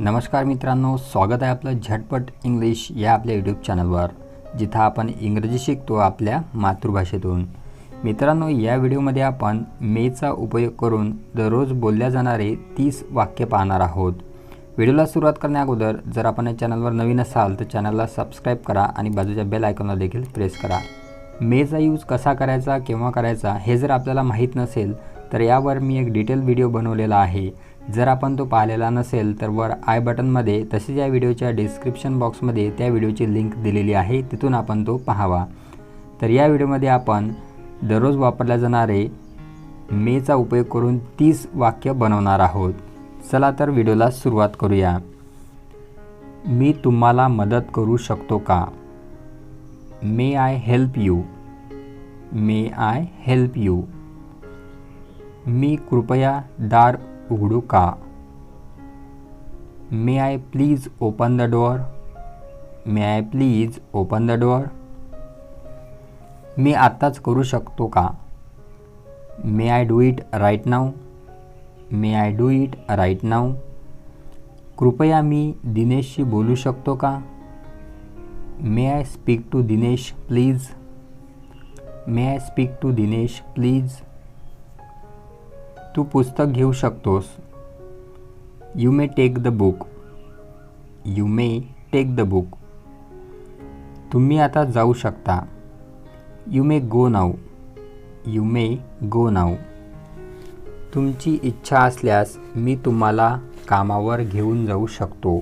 नमस्कार मित्रांनो स्वागत आहे आपलं झटपट इंग्लिश या आपल्या यूट्यूब चॅनलवर जिथं आपण इंग्रजी शिकतो आपल्या मातृभाषेतून. मित्रांनो या व्हिडिओमध्ये आपण मेचा उपयोग करून दररोज बोलल्या जाणारे तीस वाक्य पाहणार आहोत. व्हिडिओला सुरुवात करण्याअगोदर जर आपण या चॅनलवर नवीन असाल तर चॅनलला सबस्क्राईब करा आणि बाजूच्या बेल आयकॉनला देखील प्रेस करा. मेचा यूज कसा करायचा केव्हा करायचा हे जर आपल्याला माहीत नसेल तर यावर मी एक डिटेल व्हिडिओ बनवलेला आहे. जर आपण तो पाहिलेला नसेल तर वर आय बटनमध्ये तसेच या व्हिडिओच्या डिस्क्रिप्शन बॉक्समध्ये त्या व्हिडिओची लिंक दिलेली आहे तिथून आपण तो पाहावा. तर या व्हिडिओमध्ये आपण दररोज वापरल्या जाणारे मेचा उपयोग करून तीस वाक्य बनवणार आहोत. चला तर व्हिडिओला सुरुवात करूया. मी तुम्हाला मदत करू शकतो का? May I help you may I help you मी कृपया दार उघडू का? May I please open the door may I please open the door मी आत्ताच करू शकतो का? May I do it right now may I do it right now कृपया मी दिनेशशी बोलू शकतो का? May I speak to Dinesh please may I speak to Dinesh please तू पुस्तक घेऊ शकतोस. You may take the book you may take the book तुम्ही आता जाऊ शकता. You may go now you may go now तुमची इच्छा असल्यास मी तुम्हाला कामावर घेऊन जाऊ शकतो.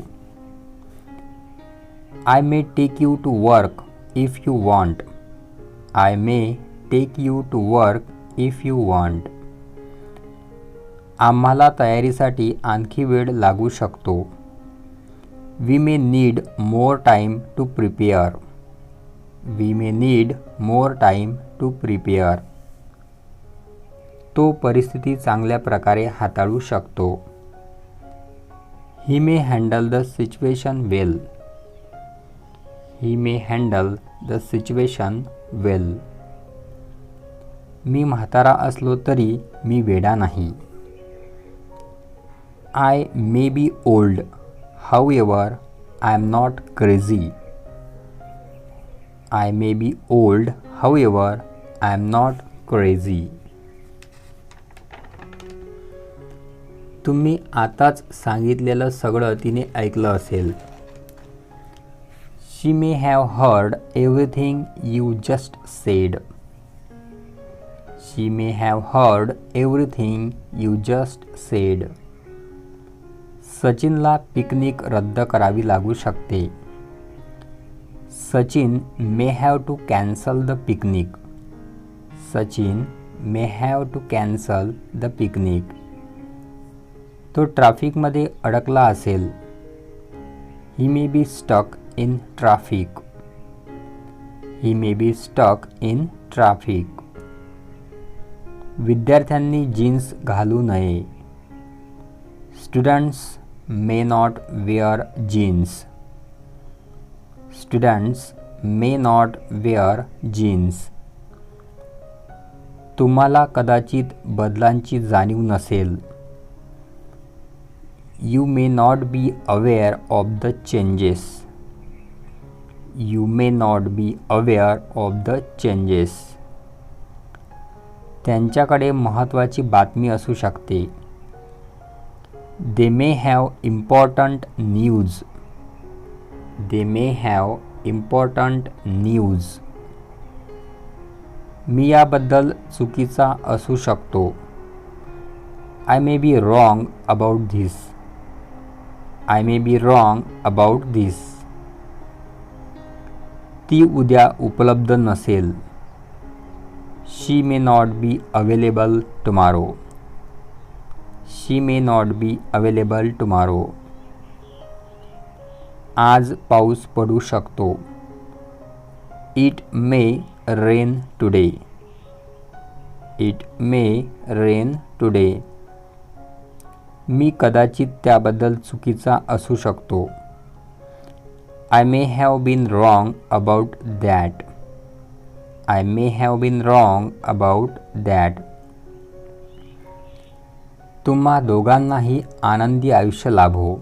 I may take you to work if you want I may take you to work if you want आम्हाला तयारीसाठी आणखी वेळ लागू शकतो. We may need more time to prepare we may need more time to prepare तो परिस्थिती चांगल्या प्रकारे हाताळू शकतो. He may handle the situation well he may handle the situation well मी म्हातारा असलो तरी मी वेडा नाही. I may be old however I am not crazy I may be old however I am not crazy तुम्ही आताच सांगितलेलं सगळं तिने ऐकलं असेल. She may have heard everything you just said she may have heard everything you just said सचिनला picnic रद्द करावी लागू शकते. Sachin may have to cancel the picnic. Sachin may have to cancel the picnic. तो ट्रॅफिकमध्ये अडकला असेल. He may be stuck in traffic he may be stuck in traffic विद्यार्थ्यांनी जीन्स घालू नये. Students may not wear jeans students may not wear jeans तुम्हाला कदाचित बदलांची जाणीव नसेल. You may not be aware of the changes you may not be aware of the changes त्यांच्याकडे महत्त्वाची बातमी असू शकते. They may have important news they may have important news मी याबद्दल चुकीचा असू शकतो. I may be wrong about this I may be wrong about this ती उद्या उपलब्ध नसेल. She may not be available tomorrow she may not be available tomorrow आज पाऊस पडू शकतो. It may rain today it may rain today मी कदाचित त्याबद्दल चुकीचा असू शकतो. I may have been wrong about that I may have been wrong about that तुम्हा दोघांनाही आनंदी आयुष्य लाभो.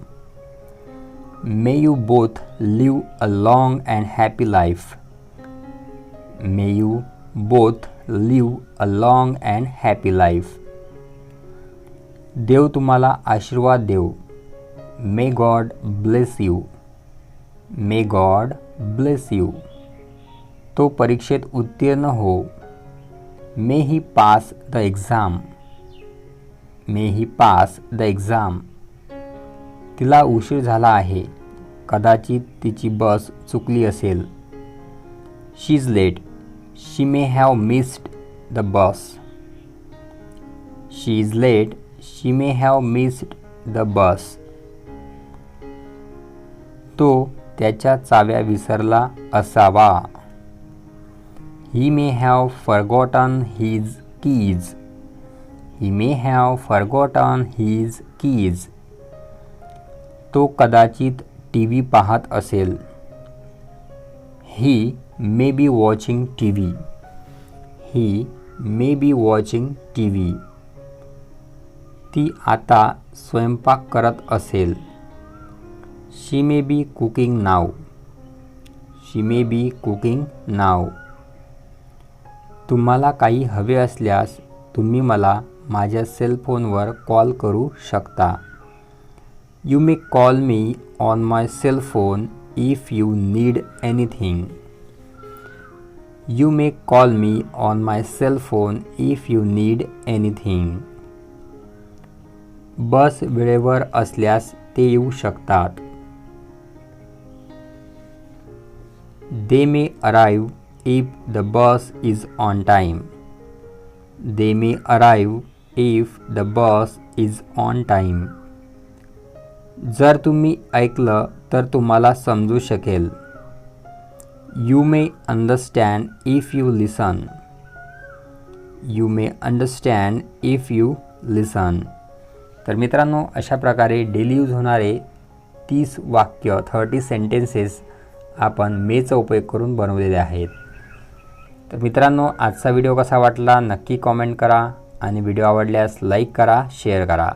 May you both live a long and happy life may you both live a long and happy life देव तुम्हाला आशीर्वाद देव. May God bless you may God bless you तो परीक्षेत उत्तीर्ण हो. May he pass the exam may he pass the exam. तिला उशीर झाला आहे. कदाचित तिची बस चुकली असेल. She is late. She may have missed the bus. She is late. She may have missed the bus. तो त्याच्या चाव्या विसरला असावा. He may have forgotten his keys. He may have forgotten his keys तो कदाचित T V पाहत असेल. He may be watching T V he may be watching T V ती आता स्वयंपाक करत असेल. She may be cooking now she may be cooking now तुम्हाला काही हवे असल्यास तुम्ही मला माझ्या सेलफोनवर कॉल करू शकता. You may call me on my cellphone if you need anything you may call me on my cellphone if you need anything bus वेळेवर असल्यास ते येऊ शकतात. They may arrive if the bus is on time they may arrive if the bus is on time जर तुम्ही ऐकलं तर तुम्हाला समजू शकेल. You may understand if you listen you may understand if you listen तर मित्रांनो अशा प्रकारे डेली यूज होणारे तीस वाक्य थर्टी सेंटेन्सेस आपण मेचा उपयोग करून बनवलेले आहेत. तर मित्रांनो आजचा व्हिडिओ कसा वाटला नक्की कॉमेंट करा. आणि व्हिडिओ आवडल्यास लाईक करा शेअर करा.